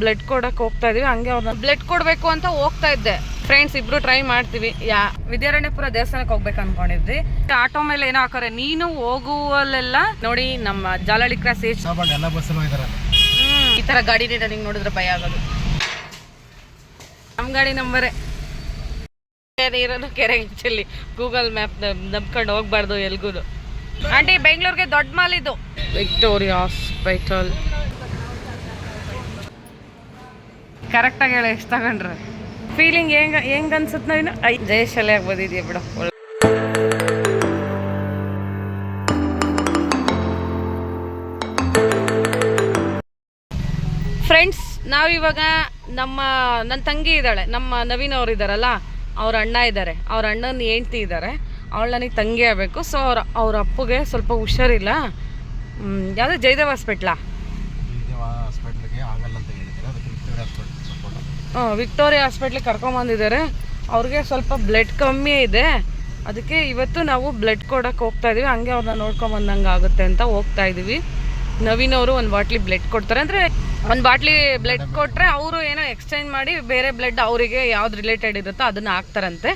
Blood ಕೊಡಕ್ಕೆ ಹೋಗ್ತಾ ಇದೀವಿ ಹಂಗೆ ಅವ್ರನ್ನ ಬ್ಲಡ್ ಕೊಡಬೇಕು ಅಂತ ಹೋಗ್ತಾ ಇದ್ದೆ. ಫ್ರೆಂಡ್ಸ್ ಇಬ್ರು ಟ್ರೈ ಮಾಡ್ತೀವಿ. ಯಾ ವಿದ್ಯಾರಣ್ಯಪುರ ದೇವಸ್ಥಾನಕ್ಕೆ ಹೋಗ್ಬೇಕು ಅನ್ಕೊಂಡಿದ್ವಿ. ಆಟೋ ಮೇಲೆ ಏನೋ ಹಾಕೋರೆ ನೀನು ಹೋಗುವಲ್ಲೆಲ್ಲ ನೋಡಿ ನಮ್ಮ ಜಾಲಹಳ್ಳಿ ಕ್ರಾಸ್ ಏಜ್ ಈ ತರ ಗಾಡಿನೇ ನನಗೆ ನೋಡಿದ್ರೆ ಭಯ ಆಗೋದು. ನಮ್ಮ ಗಾಡಿ ನಂಬರೇ. ಇರೋದು ಕೆರೆ ಇಂಚಲ್ಲಿ ಗೂಗಲ್ ಮ್ಯಾಪ್ ನಂಬ್ಕೊಂಡು ಹೋಗ್ಬಾರ್ದು ಎಲ್ಗೂ ಆಂಟಿ ಬೆಂಗಳೂರಿಗೆ ದೊಡ್ಡ ಮಾಲ್ ಇದು. ವಿಕ್ಟೋರಿಯಾ ಹಾಸ್ಪಿಟಲ್ ಕರೆಕ್ಟಾಗಿ ಹೇಳಿ, ಎಷ್ಟು ತಗೊಂಡ್ರೆ? ಫೀಲಿಂಗ್ ಹೆಂಗ ಹೆಂಗ ಅನ್ಸುತ್ತೆ ನಾವಿನ್ನು ಐ ಜಯಶಾಲೆ ಆಗ್ಬೋದಿದ್ಯಾ ಬಿಡು. ಫ್ರೆಂಡ್ಸ್ ನಾವಿವಾಗ ನಮ್ಮ ನನ್ನ ತಂಗಿ ಇದ್ದಾಳೆ, ನಮ್ಮ ನವೀನ್ ಅವ್ರು ಇದ್ದಾರಲ್ಲ, ಅವ್ರ ಅಣ್ಣ ಇದ್ದಾರೆ ಅವ್ರ ಅಣ್ಣನ ಹೆಂಡ್ತಿ ಇದ್ದಾರೆ ಅವಳು ನನಗೆ ತಂಗಿ ಆಗಬೇಕು. ಸೊ ಅವ್ರ ಅವ್ರ ಅಪ್ಪಗೆ ಸ್ವಲ್ಪ ಹುಷಾರಿಲ್ಲ. ಯಾವುದೇ ಜಯದೇವ್ ಹಾಸ್ಪಿಟ್ಲಾ ಜಯದೇವ ಹಾಸ್ಪಿಟ್ಲಿಗೆ ಆಗಲ್ಲ ಅಂತ ಹೇಳಿದ್ದಾರೆ ಅದಕ್ಕೆ ವಿಕ್ಟೋರಿಯಾ ಹಾಸ್ಪಿಟ್ಲ್ ಸಪೋರ್ಟ್ ಹಾಂ ವಿಕ್ಟೋರಿಯಾ ಹಾಸ್ಪಿಟ್ಲಿಗೆ ಕರ್ಕೊಂಬಂದಿದ್ದಾರೆ ಅವ್ರಿಗೆ ಸ್ವಲ್ಪ ಬ್ಲಡ್ ಕಮ್ಮಿ ಇದೆ. ಅದಕ್ಕೆ ಇವತ್ತು ನಾವು ಬ್ಲಡ್ ಕೊಡೋಕೆ ಹೋಗ್ತಾ ಇದ್ದೀವಿ ಹಂಗೆ ಅವ್ರನ್ನ ನೋಡ್ಕೊಂಬಂದಂಗೆ ಆಗುತ್ತೆ ಅಂತ ಹೋಗ್ತಾ ಇದ್ದೀವಿ ನವೀನ್ ಅವರು ಒಂದು ಬಾಟ್ಲಿ ಬ್ಲಡ್ ಕೊಡ್ತಾರೆ. ಅಂದರೆ ಒಂದು ಬಾಟ್ಲಿ ಬ್ಲಡ್ ಕೊಟ್ಟರೆ ಅವರು ಏನೋ ಎಕ್ಸ್ಚೇಂಜ್ ಮಾಡಿ ಬೇರೆ ಬ್ಲಡ್ ಅವರಿಗೆ ಯಾವ್ದು ರಿಲೇಟೆಡ್ ಇರುತ್ತೋ ಅದನ್ನು ಹಾಕ್ತಾರಂತೆ.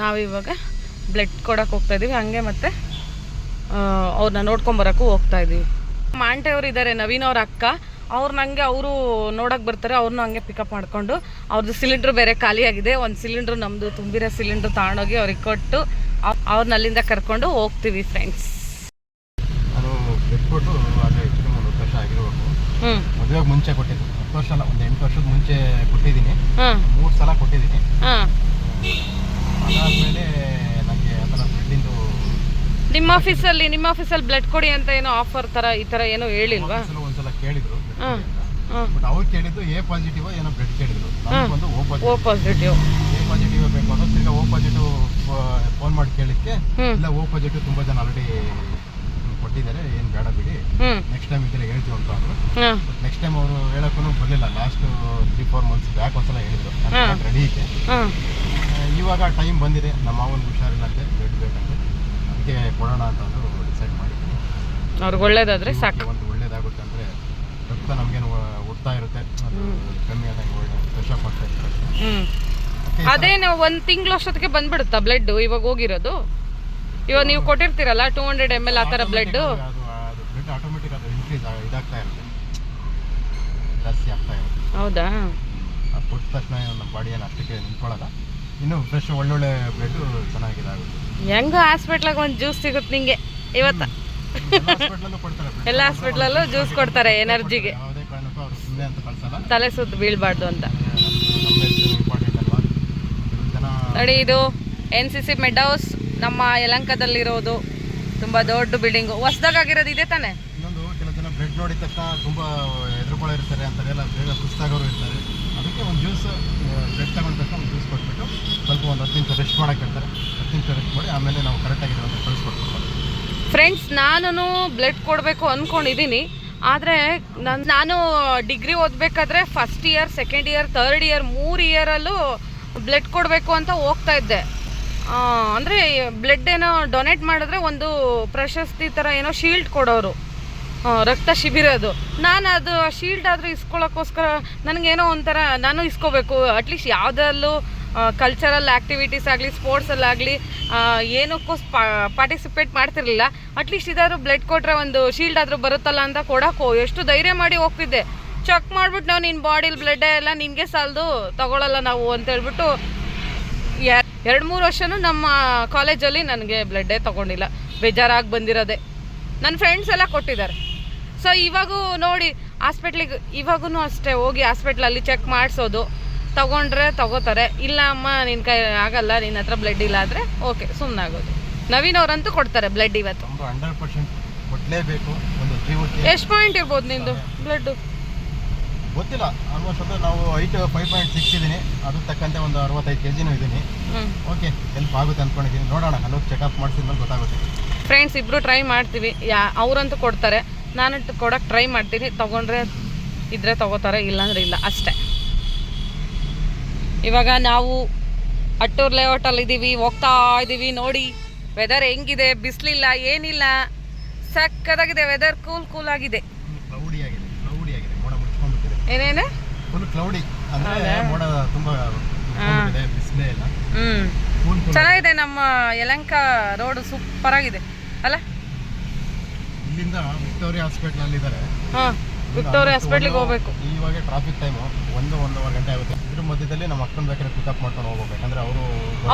ನಾವಿವಾಗ ಬ್ಲಡ್ ಕೊಡೋಕೆ ಹೋಗ್ತಾ ಇದ್ದೀವಿ ಹಂಗೆ ಮತ್ತೆ ಅವ್ರನ್ನ ನೋಡ್ಕೊಂಬರೋಕ್ಕೂ ಹೋಗ್ತಾ ಇದ್ದೀವಿ ಮಾಂಟೆ ಅವ್ರು ಇದ್ದಾರೆ ನವೀನ್ ಅವ್ರ ಅಕ್ಕ. ಅವ್ರು ನನಗೆ ಅವರು ನೋಡೋಕೆ ಬರ್ತಾರೆ ಅವ್ರನ್ನ ಹಂಗೆ ಪಿಕಪ್ ಮಾಡಿಕೊಂಡು. ಅವ್ರದ್ದು ಸಿಲಿಂಡ್ರ್ ಬೇರೆ ಖಾಲಿಯಾಗಿದೆ ಒಂದು ಸಿಲಿಂಡ್ರ್ ನಮ್ಮದು ತುಂಬಿರೋ ಸಿಲಿಂಡ್ರ್ ತಗೊಂಡೋಗಿ ಅವ್ರಿಗೆ ಕೊಟ್ಟು ಅವ್ರನ್ನ ಅಲ್ಲಿಂದ ಕರ್ಕೊಂಡು ಹೋಗ್ತೀವಿ ಫ್ರೆಂಡ್ಸ್ ಮದುವೆಗೆ ಮುಂಚೆ ಕೊಟ್ಟಿದ್ದು. ಹತ್ತು ವರ್ಷ ಅಲ್ಲ ಒಂದು ಎಂಟು ವರ್ಷದ ಮುಂಚೆ ಕೊಟ್ಟಿದ್ದೀನಿ. ಮೂರು ಸಲ ಕೊಟ್ಟಿದ್ದೀನಿ. ಅದಾದಮೇಲೆ ನನಗೆ ಆ ಥರ ಬ್ಲಡ್ಡಿಂದು ನಿಮ್ಮ ಆಫೀಸಲ್ಲಿ ನಿಮ್ಮ ಆಫೀಸಲ್ಲಿ ಬ್ಲಡ್ ಕೊಡಿ ಅಂತ ಏನೋ ಆಫರ್ ಥರ ಈ ಥರ ಏನೋ ಹೇಳಿಲ್ವಾ? ಒಂದ್ಸಲ ಕೇಳಿದ್ರು. ಬಟ್ ಅವ್ರು ಕೇಳಿದ್ದು ಎ ಪಾಸಿಟಿವ್ ಏನೋ ಬ್ಲಡ್ ಕೇಳಿದ್ರು. ನನಗೊಂದು O positive O positive A positive ಬೇಕು ಅಂತ ತಿರ್ಗಾ ಓ ಪಾಸಿಟಿವ್ ಫೋನ್ ಮಾಡಿ ಕೇಳಿಕ್ಕೆ ಇಲ್ಲ ಓ ಪಾಸಿಟಿವ್ ತುಂಬ ಜನ ಆಲ್ರೆಡಿ ಕೊಟ್ಟಿದ್ದಾರೆ ಏನು ಬೇಡ ಬಿಡಿ. ನೆಕ್ಸ್ಟ್ ಟೈಮ್ ಇದ್ರೆ ಹೇಳ್ತೀವಿ ಅಂತ ಅಂದರು. ಬಟ್ ನೆಕ್ಸ್ಟ್ ಟೈಮ್ ಅವರು ಹೇಳಕ್ಕೂ ಬರಲಿಲ್ಲ. Last three four months back ಒಂದ್ಸಲ ಹೇಳಿದ್ರು. ರೆಡಿ ಇದೆ. ಇವಾಗ ಟೈಮ್ ಬಂದಿದೆ. ನಮ್ಮ ಮಾವನಿಗೆ ಹುಷಾರಿಲ್ಲಂತೆ ಬ್ಲಡ್ ಬೇಕಂತೆ ಅದಕ್ಕೆ ಕೊಡೋಣ ಅಂತ ಅಂದ್ರು ಡಿಸೈಡ್ ಮಾಡಿದ್ದೀನಿ ಅವ್ರಿಗೆ ಒಳ್ಳೇದಾದ್ರೆ ಸಾಕು. ಒಂದು ಅಂದರೆ ರಕ್ತ ನಮಗೇನು ಉಡ್ತಾ ಇರುತ್ತೆ. ಅದು ಕಮ್ಮಿ ಆದಂಗೆ ಒಳ್ಳೆ ಫ್ರೆಶ್ ಅಪ್ ಆಗ್ತಾ ಇರುತ್ತೆ ಹ್ಞೂ ಅದಕ್ಕೆ ಅದೇನು ಒಂದು ತಿಂಗಳು ಅಷ್ಟೊತ್ತಿಗೆ ಬಂದ್ಬಿಡುತ್ತಾ ಬ್ಲಡ್ ಇವಾಗ ಹೋಗಿರೋದು? ಇವಾಗ ನೀವು ಕೊಟ್ಟಿರ್ತೀರಲ್ಲ ಟೂ ಹಂಡ್ರೆಡ್ ಎಂ ಎಲ್ ಆ ಥರ ಬ್ಲಡ್ ಅದು ಅದು ಬ್ಲಡ್ ಆಟೋಮೆಟಿಕ್ ಅದು ಇನ್ಕ್ರೀಸ್ ಇದಾಗ್ತಾ ಇರುತ್ತೆ. ಜಾಸ್ತಿ ಆಗ್ತಾ ಇರುತ್ತೆ. ಹೌದಾ? ಅದು ಕೊಟ್ಟ ತಕ್ಷಣ ಏನು ನಮ್ಮ ಬಾಡಿ ಏನು ಅಷ್ಟಕ್ಕೆ ನಿಂತ್ಕೊಳ್ಳಲ್ಲ. ಇನ್ನು ಫ್ರೆಶ್ ಒಳ್ಳೊಳ್ಳೆ ಬ್ಲಡ್ ಚೆನ್ನಾಗಿದಾಗುತ್ತೆ ಹೆಂಗೋ ಹಾಸ್ಪಿಟ್ಲಾಗ ಒಂದು ಜ್ಯೂಸ್ ಸಿಗುತ್ತೆ ನಿಂಗೆ. ಇವತ್ತ. ಎಲ್ಲ ಹಾಸ್ಪಿಟ್ಲಲ್ಲೂ. ಎಲ್ಲ ಜ್ಯೂಸ್ ಕೊಡ್ತಾರೆ ಎನರ್ಜಿಗೆ ಅಂತ ತಲೆ ಸುತ್ತು ಬೀಳ್ಬಾರ್ದು ಅಂತ. ನೋಡಿ ಇದು N C C med house ನಮ್ಮ ಯಲಂಕದಲ್ಲಿರೋದು ತುಂಬ ದೊಡ್ಡ ಬಿಲ್ಡಿಂಗು ಹೊಸ್ದಾಗಿರೋದು ಇದೆ ತಾನೆ? ಬ್ಲಡ್ ನೋಡಿದ ತಕ್ಷಣ ತುಂಬ ಎದುರುಕೊಳ್ಳೋ ಇರ್ತಾರೆ ಅಂತಾರೆಲ್ಲ ಬೇಗ ಸುಸ್ತಾಗೋರು ಇರ್ತಾರೆ. ಅದಕ್ಕೆ ಒಂದು ಜ್ಯೂಸ್ ಬ್ರೆಡ್ ತಗೊಂಡ ತಕ್ಷಣ ಒಂದು ಜ್ಯೂಸ್ ಕೊಟ್ಬಿಟ್ಟು ಸ್ವಲ್ಪ ಒಂದು ಹತ್ತು ನಿಮಿಷ ರೆಸ್ಟ್ ಮಾಡಕ್ಕೆ ಹೇಳ್ತಾರೆ. ಹತ್ತು ನಿಮಿಷ ರೆಸ್ಟ್ ಮಾಡಿ ಆಮೇಲೆ ನಾವು ಕರೆಕ್ಟಾಗಿ ಅಂತ ಕಳಿಸ್ಕೊಡ್ತೀವಿ. ಫ್ರೆಂಡ್ಸ್ ನಾನು ಬ್ಲಡ್ ಕೊಡಬೇಕು ಅಂದ್ಕೊಂಡಿದ್ದೀನಿ ಆದರೆ ನನ್ನ ನಾನು ಡಿಗ್ರಿ ಓದಬೇಕಾದ್ರೆ first year second year third year ಮೂರು ಇಯರಲ್ಲೂ ಬ್ಲಡ್ ಕೊಡಬೇಕು ಅಂತ ಹೋಗ್ತಾ ಇದ್ದೆ. ಅಂದರೆ ಬ್ಲಡ್ ಏನೋ ಡೊನೇಟ್ ಮಾಡಿದ್ರೆ ಒಂದು ಪ್ರಶಸ್ತಿ ಥರ ಏನೋ ಶೀಲ್ಡ್ ಕೊಡೋರು. ರಕ್ತ ಶಿಬಿರ ಅದು. ನಾನು ಅದು ಶೀಲ್ಡ್ ಆದರೂ ಇಸ್ಕೊಳ್ಳೋಕ್ಕೋಸ್ಕರ ನನಗೇನೋ ಒಂಥರ ನಾನು ಇಸ್ಕೋಬೇಕು. ಅಟ್ಲೀಸ್ಟ್ ಯಾವುದಲ್ಲೂ ಕಲ್ಚರಲ್ ಆ್ಯಕ್ಟಿವಿಟೀಸ್ ಆಗಲಿ ಸ್ಪೋರ್ಟ್ಸಲ್ಲಾಗಲಿ ಏನಕ್ಕೂ ಪಾರ್ಟಿಸಿಪೇಟ್ ಮಾಡ್ತಿರಲಿಲ್ಲ. ಅಟ್ಲೀಸ್ಟ್ ಇದಾದರೂ ಬ್ಲಡ್ ಕೊಟ್ಟರೆ ಒಂದು ಶೀಲ್ಡ್ ಆದರೂ ಬರುತ್ತಲ್ಲ ಅಂತ ಕೊಡೋಕ್ಕೋ ಎಷ್ಟು ಧೈರ್ಯ ಮಾಡಿ ಹೋಗ್ತಿದ್ದೆ. ಚೆಕ್ ಮಾಡಿಬಿಟ್ಟು ನಾವು ನಿನ್ನ ಬಾಡಿಲಿ ಬ್ಲಡ್ ಎಲ್ಲ ನಿನಗೆ ಸಾಲದು ತಗೊಳ್ಳಲ್ಲ ನಾವು ಅಂತ ಹೇಳ್ಬಿಟ್ಟು ಎರಡು ಮೂರು ವರ್ಷನೂ ನಮ್ಮ ಕಾಲೇಜಲ್ಲಿ ನನಗೆ ಬ್ಲಡ್ಡೇ ತೊಗೊಂಡಿಲ್ಲ. ಬೇಜಾರಾಗಿ ಬಂದಿರೋದೆ. ನನ್ನ ಫ್ರೆಂಡ್ಸ್ ಎಲ್ಲ ಕೊಟ್ಟಿದ್ದಾರೆ. ಸೊ ಇವಾಗೂ ನೋಡಿ ಹಾಸ್ಪಿಟ್ಲಿಗೆ ಇವಾಗೂ ಅಷ್ಟೇ, ಹೋಗಿ ಹಾಸ್ಪಿಟ್ಲಲ್ಲಿ ಚೆಕ್ ಮಾಡಿಸೋದು. ತಗೊಂಡ್ರೆ ತಗೋತಾರೆ. ಇಲ್ಲ ಅಮ್ಮ ನಿನ್ನ ಕೈ ಆಗಲ್ಲ ನಿನ್ನ ಹತ್ರ ಬ್ಲಡ್ ಇಲ್ಲ ಆದ್ರೆ ಓಕೆ ಸುಮ್ಮನಾಗೋದು ನವೀನ್ ಅವರಂತೂ ಕೊಡ್ತಾರೆ ಬ್ಲಡ್ ಇವತ್ತು. ಎಷ್ಟು ಪಾಯಿಂಟ್ ಇರ್ಬೋದು ನಿಂದು ಬ್ಲಡ್ ಗೊತ್ತಿಲ್ಲ ಆಲ್ಮೋಸ್ಟ್ ಅದು ನಾವು ಹೈಟ್ ಫೈವ್ ಪಾಯಿಂಟ್ ಸಿಕ್ಸ್ ಇದ್ದೀನಿ. ಅದು ತಕ್ಕಂತೆ ಒಂದು ಅರವತ್ತೈದು ಕೆ ಜಿನೂ ಇದ್ದೀನಿ. ಓಕೆ ಹೆಲ್ಪ್ ಆಗುತ್ತೆ ಅಂದ್ಕೊಂಡಿದ್ದೀನಿ ನೋಡೋಣ ಅಲ್ಲೋಗಿ ಚೆಕಪ್ ಮಾಡಿಸಿದ್ಮೇಲೆ ಗೊತ್ತಾಗುತ್ತೆ. ಫ್ರೆಂಡ್ಸ್ ಇಬ್ಬರು ಟ್ರೈ ಮಾಡ್ತೀವಿ. ಯಾ ಅವರಂತೂ ಕೊಡ್ತಾರೆ. ನಾನು ಕೊಡೋಕೆ ಟ್ರೈ ಮಾಡ್ತೀನಿ. ತೊಗೊಂಡ್ರೆ ಇದ್ರೆ ತಗೋತಾರೆ ಇಲ್ಲಾಂದ್ರೆ ಇಲ್ಲ ಅಷ್ಟೇ. ಇವಾಗ ನಾವು ಅಟ್ಟೂರ್ ಲೇಔಟಲ್ಲಿ ಇದ್ದೀವಿ ಹೋಗ್ತಾ ಇದ್ದೀವಿ ನೋಡಿ. ವೆದರ್ ಹೆಂಗಿದೆ ಬಿಸಿಲಿಲ್ಲ ಏನಿಲ್ಲ. ಸಕ್ಕದಾಗಿದೆ ವೆದರ್ ಕೂಲ್ ಕೂಲ್ ಆಗಿದೆ. ಏನೇನು? ಚೆನ್ನಾಗಿದೆ ನಮ್ಮ ಯಲಂಕ ರೋಡ್ ಸೂಪರ್ ಆಗಿದೆ. ಅಲ್ಲ? ಇಲ್ಲಿಂದ ವಿಕ್ಟೋರಿಯಾ ಹಾಸ್ಪಿಟಲ್ ಅಲ್ಲಿ ಇದ್ದಾರೆ ಹಾ. ವಿಕ್ಟೋರಿಯಾ ಹಾಸ್ಪಿಟ್ಲಿಗೆ ಹೋಗ್ಬೇಕು. ಇವಾಗ ಟ್ರಾಫಿಕ್ ಟೈಮ್ ಒಂದು ಒಂದೂವರೆ ಗಂಟೆ ಆಗುತ್ತೆ. ಇದ್ರ ಮಧ್ಯದಲ್ಲಿ ನಮ್ಮ ಅಕ್ಕನ ಬೇಕಾದ್ರೆ ಪಿಕಪ್ ಮಾಡ್ಕೊಂಡು ಹೋಗ್ಬೇಕು. ಅಂದ್ರೆ ಅವರು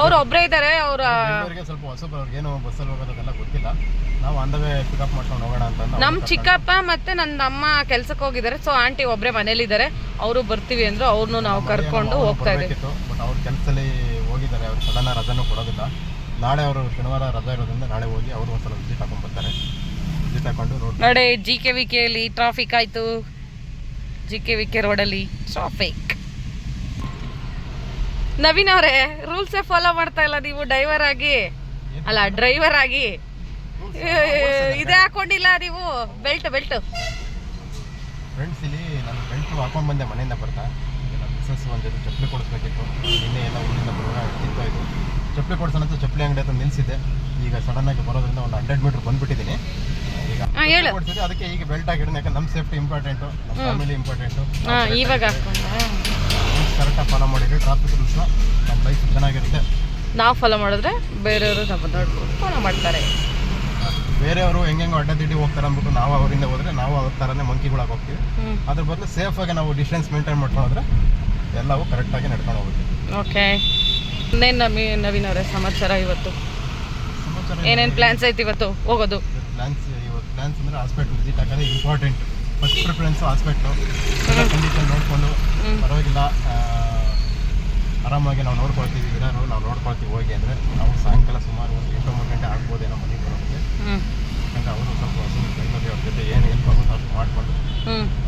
ಅವ್ರು ಒಬ್ಬರೇ ಇದ್ದಾರೆ ಅವರ ಅವರಿಗೆ ಸ್ವಲ್ಪ ಹೊಸಬ್ರು ಅವ್ರಿಗೆ ಏನು ಬಸ್ಸಲ್ಲಿ ಹೋಗೋದಕ್ಕೆಲ್ಲ ಗೊತ್ತಿಲ್ಲ. ನಾವು ಅಂದವೇ ಪಿಕಪ್ ಮಾಡ್ಕೊಂಡು ಹೋಗೋಣ ಅಂತ ನಮ್ಮ ಚಿಕ್ಕಪ್ಪ ಮತ್ತೆ ನನ್ನ ಅಮ್ಮ ಕೆಲ್ಸಕ್ಕೆ ಹೋಗಿದ್ದಾರೆ. ಸೊ ಆಂಟಿ ಒಬ್ಬರೇ ಮನೇಲಿದ್ದಾರೆ. ಅವರು ಬರ್ತೀವಿ ಅಂದ್ರೆ ಅವ್ರನ್ನು ನಾವು ಕರ್ಕೊಂಡು ಹೋಗ್ತಾ ಇದೀವಿ ಬಟ್ ಅವ್ರ ಕೆಲಸದಲ್ಲಿ ಹೋಗಿದ್ದಾರೆ. ಅವ್ರು ಸಡನ್ ರಜಾನು ಕೊಡೋದಿಲ್ಲ. ನಾಳೆ ಅವರು ಶನಿವಾರ ರಜಾ ಇರೋದ್ರಿಂದ ನಾಳೆ ಹೋಗಿ ಅವರು ಒಂದ್ಸಲ ವಿಸಿಟ್ ಹಾಕೊಂಡು ಹಾಕೊಂಡು ನೋಡಿ ಜಿ ಕೆ ವಿ ಕೆಯಲ್ಲಿ ಟ್ರಾಫಿಕ್ ಆಯಿತು. ಜಿ ಕೆ ವಿ ಕೆ ರೋಡಲ್ಲಿ ಟ್ರಾಫಿಕ್ ನವೀನ್ ಅವರೇ ರೂಲ್ಸೇ ಫಾಲೋ ಮಾಡ್ತಾ ಇಲ್ಲ ನೀವು ಡ್ರೈವರ್ ಆಗಿ. ಅಲ್ಲ ಡ್ರೈವರ್ ಆಗಿ. ಇದೇ ಹಾಕೊಂಡಿಲ್ಲ ನೀವು. ಬೆಲ್ಟ್ ಬೆಲ್ಟ್ ಫ್ರೆಂಡ್ಸ್ ಇಲ್ಲಿ ನಾನು ಬೆಲ್ಟ್ ಹಾಕೊಂಡು ಬಂದೆ ಮನೆಯಿಂದ ಬರ್ತಾ. ನಮ್ಮ ಮಿಸ್ಸಸ್ ಒಂದು ಜೊತೆ ಚಪ್ಪಲಿ ಕೊಡಿಸ್ಬೇಕಿತ್ತು. ನಿನ್ನೆ ಎಲ್ಲ ಊರಿಂದ ಇತ್ತು ಇದು ಚಪ್ಪಲಿ ಕೊಡಿಸೋಣ ಅಂತ ಚಪ್ಪಲಿ ಅಂಗಡಿ ಅಂತ ನಿಲ್ಲಿಸಿದೆ ಈಗ ಸಡನ್ ಆಗಿ ಬರೋದ್ರಿಂದ ಒಂದು ಹಂಡ್ರೆಡ್ ಮೀಟರ್ ಬಂದ್ಬಿಟ್ಟಿದ್ದೀನಿ. ಹಾ, ಹೇಳು. ಅದಕ್ಕೆ ಈಗ ಬೆಲ್ಟ್ ಹಾಕಿದ್ದೀನಿ ಯಾಕಂದ್ರೆ ನಮ್ಮ ಸೇಫ್ಟಿ ಇಂಪಾರ್ಟೆಂಟು ನಮ್ಮ ಫ್ಯಾಮಿಲಿ ಇಂಪಾರ್ಟೆಂಟು ಹಾ ಇವಾಗ ಹಾಕೊಂಡ ಕರೆಕ್ಟಾಗಿ ಫಾಲೋ ಮಾಡಿದ್ರೆ ಟ್ರಾಫಿಕ್ ರೂಲ್ಸ್ನ ನಮ್ಮ ಲೈಫ್ ಚೆನ್ನಾಗಿರುತ್ತೆ. ನಾವು ಫಾಲೋ ಮಾಡಿದ್ರೆ ಬೇರೆಯವರು ನಮ್ಮ ನೋಡ್ಕೊಂಡು ಫಾಲೋ ಮಾಡ್ತಾರೆ. ಬೇರೆಯವರು ಹೆಂಗೆ ಅಡ್ಡ ತಿಡ್ಡಿ ಹೋಗ್ತಾರೆ ಅಂದ್ಬಿಟ್ಟು ನಾವು ಅವರಿಂದ ಹೋದ್ರೆ ನಾವು ಅವ್ರ ಥರನೇ ಮಂಕಿಗಳಾಗಿ ಹೋಗ್ತೀವಿ. ಅದ್ರ ಬದಲು ಸೇಫಾಗಿ ನಾವು ಡಿಸ್ಟೆನ್ಸ್ ಮೇಂಟೈನ್ ಮಾಡ್ಕೊಂಡು ಹೋದ್ರೆ ಎಲ್ಲವೂ ಕರೆಕ್ಟಾಗಿ ನಡ್ಕೊಂಡು ಹೋಗುತ್ತೆ. ಓಕೆ ಇನ್ನೇನು ನಮಿ ನವೀನ್ ಅವರೇ ಸಮಾಚಾರ ಇವತ್ತು? ಸಮಾಚಾರ ಏನೇನು ಪ್ಲಾನ್ಸ್ ಐತಿ ಇವತ್ತು? ಹೋಗೋದು. ಪ್ಲಾನ್ಸ್ ಪ್ಲಾನ್ಸ್ ಅಂದರೆ ಹಾಸ್ಪಿಟ್ಲ್ ವಿಸಿಟ್ ಆಗೋದೇ important first preference hospital condition ನೋಡಿಕೊಂಡು ಪರವಾಗಿಲ್ಲ ಆರಾಮಾಗಿ ನಾವು ನೋಡ್ಕೊಳ್ತೀವಿ ಏನಾದ್ರು ನಾವು ನೋಡ್ಕೊಳ್ತೀವಿ ಹೋಗಿ ಅಂದರೆ ನಾವು ಸಾಯಂಕಾಲ ಸುಮಾರು ಒಂದು ಎಂಟು ಒಂಬತ್ತು ಗಂಟೆ ಆಗ್ಬೋದೇನೋ ಮನೆಗೆ ಬರೋಕ್ಕೆ. ಹ್ಞೂ ಯಾಕಂದ್ರೆ ಅವರು ಸ್ವಲ್ಪ ಟೈಮಲ್ಲಿ ಅವ್ರ ಜೊತೆ ಏನು ಹೆಲ್ಪ್ ಆಗುತ್ತೋ ಅಷ್ಟು ಮಾಡಿಕೊಂಡು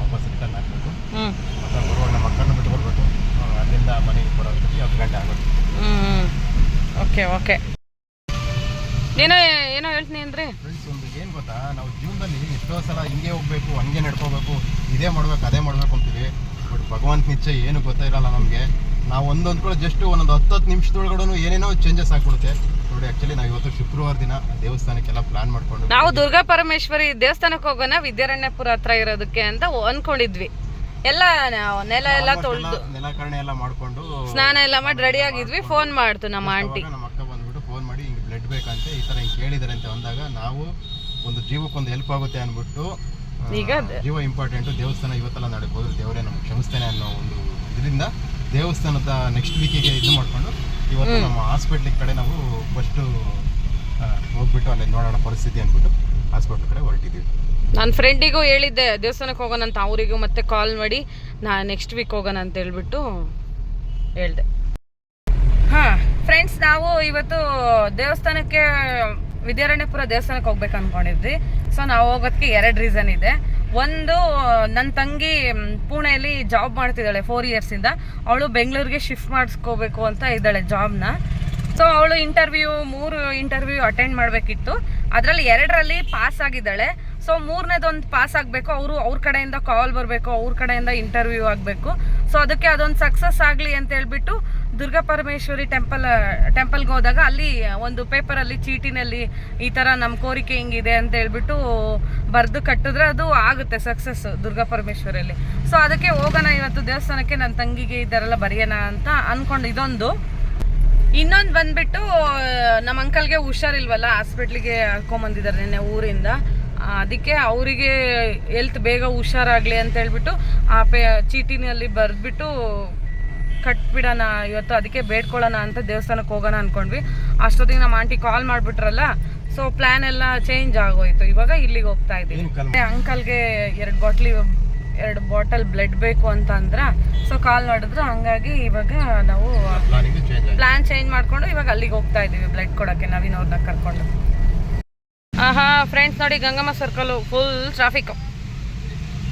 ವಾಪಸ್ ರಿಟರ್ನ್ ಆಗಬೇಕು. ಮತ್ತು ಬರುವಾಗ ನಮ್ಮ ಮಕ್ಕಳನ್ನ ಬಿಟ್ಟು ಬರಬೇಕು. ಅಲ್ಲಿಂದ ಮನೆಗೆ ಬರೋದಕ್ಕೆ ಹತ್ತು ಗಂಟೆ ಆಗುತ್ತೆ. ಓಕೆ ಓಕೆ ಏನೋ ಏನೋ ಹೇಳ್ತೀನಿ ಅಂದರೆ ಫ್ರೆಂಡ್ಸ್ ಒಂದು ಗೊತ್ತಾ? ನಾವು ಜೀವನದಲ್ಲಿ ಎಷ್ಟೋ ಸಲ ಹಿಂಗೆ ಹೋಗ್ಬೇಕು ಹಂಗೆ ನಡ್ಕೋಬೇಕು ಇದೇ ಮಾಡ್ಬೇಕು ಅದೇ ಮಾಡ್ಬೇಕು ಅಂತೀವಿ. ಬಟ್ ಭಗವಂತ ನಿಚ್ಚೆ ಏನು ಗೊತ್ತಿರಲ್ಲ ನಮಗೆ. ನಾವು ಒಂದೊಂದು ಕೂಡ ಜಸ್ಟ್ ಒಂದೊಂದು ಹತ್ತು ಹತ್ತು ನಿಮಿಷದೊಳಗಡೆ ಏನೇನೋ ಚೇಂಜಸ್ ಆಗ್ಬಿಡುತ್ತೆ. ನೋಡಿ ಆಕ್ಚುಲಿ ನಾವು ಇವತ್ತು ಶುಕ್ರವಾರ ದಿನ ದೇವಸ್ಥಾನಕ್ಕೆಲ್ಲ ಪ್ಲಾನ್ ಮಾಡ್ಕೊಂಡು ನಾವು ದುರ್ಗಾ ಪರಮೇಶ್ವರಿ ದೇವಸ್ಥಾನಕ್ಕೆ ಹೋಗೋಣ ವಿದ್ಯಾರಣ್ಯಪುರ ಹತ್ರ ಇರೋದಕ್ಕೆ ಅಂತ ಅನ್ಕೊಂಡಿದ್ವಿ. ಎಲ್ಲ ನೆಲ ಎಲ್ಲ ತೊಳೆದು ನೆಲಕರಣೆ ಎಲ್ಲ ಮಾಡ್ಕೊಂಡು ಸ್ನಾನ ಎಲ್ಲ ಮಾಡಿ ರೆಡಿ ಆಗಿದ್ವಿ ಫೋನ್ ಮಾಡ್ತು ನಮ್ಮ ಆಂಟಿ. ನಮ್ಮ ಅಕ್ಕ ಬಂದ್ಬಿಟ್ಟು ಫೋನ್ ಮಾಡಿ ಹಿಂಗೆ ಬ್ಲಡ್ ಬೇಕಂತೆ ಈ ಥರ ಹಿಂಗೆ ಕೇಳಿದಾರೆ ಅಂತ ಅಂದಾಗ ನಾವು ಒಂದು ಜೀವಕ್ಕೊಂದು ಹೆಲ್ಪ್ ಆಗುತ್ತೆ ಅಂದ್ಬಿಟ್ಟು ಈಗ ಜೀವ ಇಂಪಾರ್ಟೆಂಟು ದೇವಸ್ಥಾನ ಇವತ್ತೆಲ್ಲ ನಾಳೆ ಹೋದ್ರೆ ದೇವರೇ ನಮ್ಗೆ ಕ್ಷಮಿಸ್ತಾನೆ ಅನ್ನೋ ಒಂದು ಇದರಿಂದ ದೇವಸ್ಥಾನದ ನೆಕ್ಸ್ಟ್ ವೀಕಿಗೆ ಇದು ಮಾಡಿಕೊಂಡು ಇವತ್ತು ನಮ್ಮ ಹಾಸ್ಪಿಟ್ಲಿಗೆ ಕಡೆ ನಾವು ಫಸ್ಟು ಹೋಗ್ಬಿಟ್ಟು ಅಲ್ಲಿ ನೋಡೋಣ ಪರಿಸ್ಥಿತಿ ಅಂದ್ಬಿಟ್ಟು ಹಾಸ್ಪಿಟ್ಲ್ ಕಡೆ ಹೊರಟಿದ್ದೀವಿ. ನನ್ನ ಫ್ರೆಂಡಿಗೂ ಹೇಳಿದ್ದೆ ದೇವಸ್ಥಾನಕ್ಕೆ ಹೋಗೋಣ ಅಂತ ಅವರಿಗೂ ಮತ್ತೆ ಕಾಲ್ ಮಾಡಿ ನಾ ನೆಕ್ಸ್ಟ್ ವೀಕ್ ಹೋಗೋಣ ಅಂತ ಹೇಳ್ಬಿಟ್ಟು ಹೇಳಿದೆ. ಹಾಂ ಫ್ರೆಂಡ್ಸ್ ನಾವು ಇವತ್ತು ದೇವಸ್ಥಾನಕ್ಕೆ ವಿದ್ಯಾರಣ್ಯಪುರ ದೇವಸ್ಥಾನಕ್ಕೆ ಹೋಗ್ಬೇಕು ಅನ್ಕೊಂಡಿದ್ವಿ. ಸೊ ನಾವು ಹೋಗೋದಕ್ಕೆ ಎರಡು ರೀಸನ್ ಇದೆ. ಒಂದು ನನ್ನ ತಂಗಿ ಪುಣೆಯಲ್ಲಿ ಜಾಬ್ ಮಾಡ್ತಿದ್ದಾಳೆ ಫೋರ್ ಇಯರ್ಸಿಂದ ಅವಳು ಬೆಂಗಳೂರಿಗೆ ಶಿಫ್ಟ್ ಮಾಡಿಸ್ಕೋಬೇಕು ಅಂತ ಇದ್ದಾಳೆ ಜಾಬ್ನ ಸೊ ಅವಳು ಇಂಟರ್ವ್ಯೂ ಮೂರು ಇಂಟರ್ವ್ಯೂ ಅಟೆಂಡ್ ಮಾಡಬೇಕಿತ್ತು. ಅದರಲ್ಲಿ ಎರಡರಲ್ಲಿ ಪಾಸ್ ಆಗಿದ್ದಾಳೆ. ಸೊ ಮೂರನೇದೊಂದು ಪಾಸ್ ಆಗಬೇಕು. ಅವರು ಅವ್ರ ಕಡೆಯಿಂದ ಕಾಲ್ ಬರಬೇಕು, ಅವ್ರ ಕಡೆಯಿಂದ ಇಂಟರ್ವ್ಯೂ ಆಗಬೇಕು. ಸೊ ಅದಕ್ಕೆ ಅದೊಂದು ಸಕ್ಸಸ್ ಆಗಲಿ ಅಂತ ಹೇಳ್ಬಿಟ್ಟು ದುರ್ಗಾ ಪರಮೇಶ್ವರಿ ಟೆಂಪಲ್ ಟೆಂಪಲ್ಗೆ ಹೋದಾಗ ಅಲ್ಲಿ ಒಂದು ಪೇಪರಲ್ಲಿ ಚೀಟಿನಲ್ಲಿ ಈ ಥರ ನಮ್ಮ ಕೋರಿಕೆ ಹಿಂಗಿದೆ ಅಂತ ಹೇಳ್ಬಿಟ್ಟು ಬರೆದು ಕಟ್ಟಿದ್ರೆ ಅದು ಆಗುತ್ತೆ ಸಕ್ಸಸ್ ದುರ್ಗಾ ಪರಮೇಶ್ವರಿಯಲ್ಲಿ. ಸೊ ಅದಕ್ಕೆ ಹೋಗೋಣ ಇವತ್ತು ದೇವಸ್ಥಾನಕ್ಕೆ ನನ್ನ ತಂಗಿಗೆ ಈ ಥರ ಎಲ್ಲ ಬರೆಯೋಣ ಅಂತ ಅಂದ್ಕೊಂಡು ಇದೊಂದು. ಇನ್ನೊಂದು ಬಂದ್ಬಿಟ್ಟು ನಮ್ಮ ಅಂಕಲ್ಗೆ ಹುಷಾರಿಲ್ವಲ್ಲ ಹಾಸ್ಪಿಟ್ಲಿಗೆ ಹಾಕೊಂಬಂದಿದ್ದಾರೆ ನಿನ್ನೆ ಊರಿಂದ. ಅದಕ್ಕೆ ಅವರಿಗೆ ಹೆಲ್ತ್ ಬೇಗ ಹುಷಾರಾಗಲಿ ಅಂತ ಹೇಳ್ಬಿಟ್ಟು ಆ ಪೇ, ಚೀಟಿನಲ್ಲಿ ಬರೆದ್ಬಿಟ್ಟು ಕಟ್ಬಿಡೋಣ ಇವತ್ತು ಅದಕ್ಕೆ ಬೇಡ್ಕೊಳ್ಳೋಣ ಅಂತ ದೇವಸ್ಥಾನಕ್ಕೆ ಹೋಗೋಣ ಅಂದ್ಕೊಂಡ್ವಿ ಅಷ್ಟೊತ್ತಿಗೆ ನಮ್ಮ ಆಂಟಿ ಕಾಲ್ ಮಾಡಿಬಿಟ್ರಲ್ಲ ಸೊ ಪ್ಲ್ಯಾನ್ ಎಲ್ಲ ಚೇಂಜ್ ಆಗೋಯ್ತು. ಇವಾಗ ಇಲ್ಲಿಗೆ ಹೋಗ್ತಾ ಇದ್ದೀವಿ. ಅಂಕಲ್ಗೆ ಎರಡು ಬಾಟ್ಲಿ ಎರಡು ಬಾಟಲ್ ಬ್ಲಡ್ ಬೇಕು ಅಂತ ಅಂದ್ರ ಸೊ ಕಾಲ್ ಮಾಡಿದ್ರು. ಹಂಗಾಗಿ ಇವಾಗ ನಾವು ಪ್ಲ್ಯಾನ್ ಚೇಂಜ್ ಮಾಡಿಕೊಂಡು ಪ್ಲಾನ್ ಚೇಂಜ್ ಮಾಡ್ಕೊಂಡು ಇವಾಗ ಅಲ್ಲಿಗೆ ಹೋಗ್ತಾ ಇದೀವಿ ಬ್ಲಡ್ ಕೊಡಕ್ಕೆ ನವೀನ್ ಅವ್ರನ್ನ ಕರ್ಕೊಂಡು. ಆಹಾ ಫ್ರೆಂಡ್ಸ್ ನೋಡಿ ಗಂಗಮ್ಮ ಸರ್ಕಲ್ ಫುಲ್ ಟ್ರಾಫಿಕ್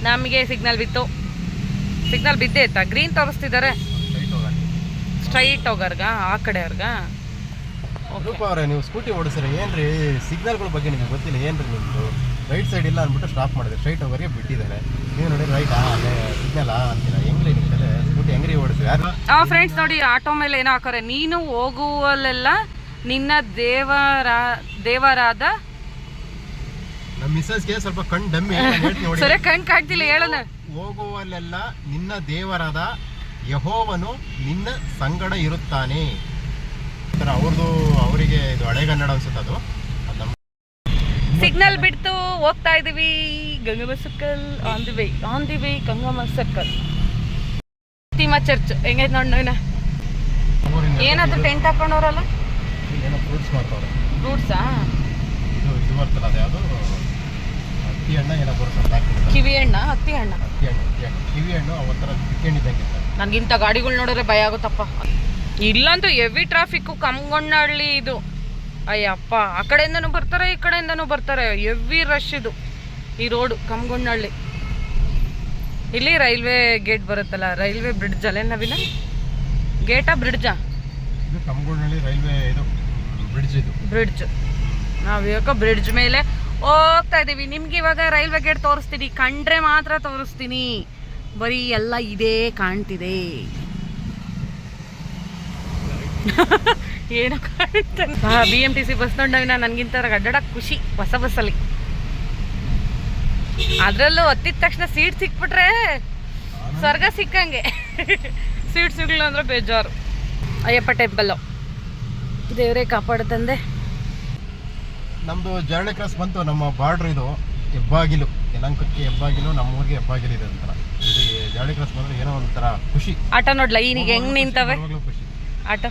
ನಮಗೆ ಸಿಗ್ನಲ್ ಬಿತ್ತು. ಸಿಗ್ನಲ್ ಬಿದ್ದೇ ಇತ್ತಾ? ಗ್ರೀನ್ ತೋರಿಸ್ತಿದ್ದಾರೆ. ಸ್ಟ್ರೈಟ್ ಹೋಗರ್ಗ? ಆ ಕಡೆ ಅವ್ರಗ? ರೂಪ ಅವರೇ ನೀವು ಸ್ಕೂಟಿ ಓಡಿಸ್ರಿ ಏನ್ರಿ? ಸಿಗ್ನಲ್ಗಳ ಬಗ್ಗೆ ನಿಮಗೆ ಗೊತ್ತಿಲ್ಲ ಏನ್ರಿ ನಿಮ್ಮದು ರೈಟ್ ಸೈಡ್ ಇಲ್ಲ ಅಂದ್ಬಿಟ್ಟು ಸ್ಟಾಪ್ ಮಾಡಿದೆ. ಸ್ಟ್ರೈಟ್ ಹೋಗೋರಿಗೆ ಬಿಟ್ಟಿದ್ದಾರೆ. ನೀವು ನೋಡಿ ರೈಟ್ ಅಲ್ಲೇ ಸಿಗ್ನಲ್ ಅಂತೀರ? ಹೆಂಗ್ರಿ ನಿಮ್ಗೆ ಸ್ಕೂಟಿ ಹೆಂಗ್ರಿ ಓಡಿಸಿ ಯಾರು? ಆ ಫ್ರೆಂಡ್ಸ್ ನೋಡಿ ಆಟೋ ಮೇಲೆ ಏನೋ ಹಾಕೋರೆ. ನೀನು ಹೋಗುವಲ್ಲೆಲ್ಲ ನಿನ್ನ ದೇವರ ದೇವರಾದ ನಮ್ಮ ಮಿಸ್ಸಸ್ಗೆ ಸ್ವಲ್ಪ ಕಣ್ ಡಮ್ಮಿ ಸರಿ ಕಣ್ ಕಾಣ್ತಿಲ್ಲ ಹೇಳೋಣ. ಹೋಗುವಲ್ಲೆಲ್ಲ ನಿನ್ನ ದೇವರಾದ ಯಹೋವನು ನಿನ್ನ ಸಂಗಡ ಇರುತ್ತಾನೆ. ಥರ ಅವ್ರದ್ದು ಅವರಿಗೆ ಇದು ಹಳೆಗನ್ನಡ ಅನ್ಸುತ್ತೆ ಅದು. ಅದು ಸಿಗ್ನಲ್ ಬಿಡ್ತು ಹೋಗ್ತಾ ಇದೀವಿ. Gangamma circle on the way on the way Gangamma circle ತೀಮಾ church ಹೆಂಗೈತೆ ನೋಡಿ ಏನಾದ್ರೂ ಏನದು ಟೆಂಟ್ ಹಾಕೊಂಡವ್ರಲ್ಲ? ಏನೋ ಫ್ರೂಟ್ಸ್ ಮಾಡ್ತಾವ್ರೆ. ಫ್ರೂಟ್ಸಾ ಇದು ಇದು ಬರ್ತಲ್ಲ ಅದು ಯಾವುದು? ಹತ್ತಿ ಹಣ್ಣು ಏನೋ ಬರುತ್ತೆ ಕಿವಿ ಹಣ್ಣ ಹತ್ತಿ ಹಣ್ಣ. ಹತ್ತಿ ಹಣ್ಣು ಹತ್ತಿ ಹಣ್ಣು. ಕಿವಿ ಹಣ್ಣು ಅವತ್ತರ ಇದ್ದಂಗೆ ಇರ್ತದೆ. ನನಗಿಂತ ಗಾಡಿಗಳು ನೋಡಿದ್ರೆ ಭಯ ಆಗುತ್ತಪ್ಪ. ಇಲ್ಲಂತೂ ಎವಿ ಟ್ರಾಫಿಕ್ಕು ಕಮ್ಗೊಂಡಹಳ್ಳಿ ಇದು. ಅಯ್ಯಪ್ಪ ಆ ಕಡೆಯಿಂದನೂ ಬರ್ತಾರೆ ಈ ಕಡೆಯಿಂದನೂ ಬರ್ತಾರೆ. ಎವಿ ರಶ್ ಇದು. ಈ ರೋಡು ಕಮ್ಗೊಂಡಹಳ್ಳಿ ಇಲ್ಲಿ ರೈಲ್ವೆ ಗೇಟ್ ಬರುತ್ತಲ್ಲ ರೈಲ್ವೆ ಬ್ರಿಡ್ಜ್ ಅಲ್ಲೇ ನವಿನ? ಗೇಟಾ ಬ್ರಿಡ್ಜಾ ರೈಲ್ವೆ ಇದು ಬ್ರಿಡ್ಜ್ ಇದು. ಬ್ರಿಡ್ಜ್ ನಾವು ಇವಾಗ ಬ್ರಿಡ್ಜ್ ಮೇಲೆ ಹೋಗ್ತಾ ಇದೀವಿ. ನಿಮ್ಗೆ ಇವಾಗ ರೈಲ್ವೆ ಗೇಟ್ ತೋರಿಸ್ತೀನಿ. ಕಂಡ್ರೆ ಮಾತ್ರ ತೋರಿಸ್ತೀನಿ. ಬರೀ ಎಲ್ಲ ಇದೇ ಕಾಣ್ತಿದೆ. ಏನೋ ಕಾಣ್ತಾನೆ B M T C bus ನೋಡಿನ ನನಗಿಂತ ಅಡ್ಡಾಡಕ್ ಖುಷಿ ಹೊಸ ಬಸ್ಸಲ್ಲಿ. ಅದರಲ್ಲೂ ಹತ್ತಿದ ತಕ್ಷಣ ಸೀಟ್ ಸಿಕ್ಬಿಟ್ರೆ ಸ್ವರ್ಗ ಸಿಕ್ಕಂಗೆ. ಸೀಟ್ ಸಿಗ್ಲಿಲ್ಲ ಅಂದ್ರೆ ಬೇಜಾರು. ಅಯ್ಯಪ್ಪ ಟೆಂಪಲ್ಲು. ದೇವರೇ ಕಾಪಾಡುತ್ತಂದೆ ನಮ್ಮದು ಜರಳೆ ಕ್ರಾಸ್ ಬಂತು ನಮ್ಮ ಬಾರ್ಡ್ರ್ ಇದು ಹೆಬ್ಬಾಗಿಲು ಯಲಂಕಕ್ಕೆ ಹೆಬ್ಬಾಗಿಲು ನಮ್ಮ ಊರಿಗೆ ಹೆಬ್ಬಾಗಿಲು ಇದೆ ಒಂಥರ ಜರಳೆ ಕ್ರಾಸ್ ಬಂದ್ರೆ ಏನೋ ಒಂಥರ ಖುಷಿ. ಆಟೋ ನೋಡ್ ಲೈನಿಗೆ ಹೆಂಗ್ ನಿಂತವೆ? ಆಟ ಖುಷಿ. ಆಟೋ?